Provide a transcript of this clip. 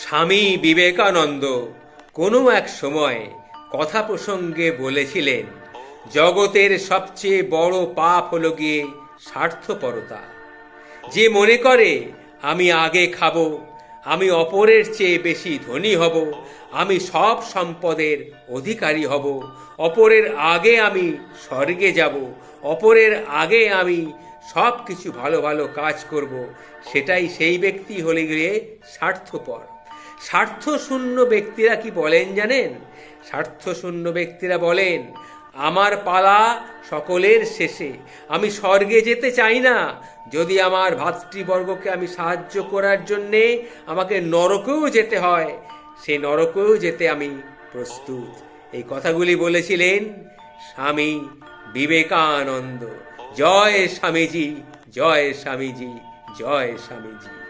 স্বামী বিবেকানন্দ কোনো এক সময় কথা প্রসঙ্গে বলেছিলেন, জগতের সবচেয়ে বড় পাপ হলো গিয়ে স্বার্থপরতা। যে মনে করে, আমি আগে খাব, আমি অপরের চেয়ে বেশি ধনী হব, আমি সব সম্পদের অধিকারী হব, অপরের আগে আমি স্বর্গে যাব, অপরের আগে আমি সব কিছু ভালো ভালো কাজ করব, সেটাই সেই ব্যক্তি হলে গিয়ে স্বার্থপর। স্বার্থশূন্য ব্যক্তিরা কি বলেন জানেন? স্বার্থশূন্য ব্যক্তিরা বলেন, আমার পালা সকলের শেষে। আমি স্বর্গে যেতে চাই না। যদি আমার ভাতৃবর্গকে আমি সাহায্য করার জন্যে আমাকে নরকেও যেতে হয়, সে নরকেও যেতে আমি প্রস্তুত। এই কথাগুলি বলেছিলেন স্বামী বিবেকানন্দ। জয় স্বামীজি জয় স্বামীজি জয় স্বামীজি।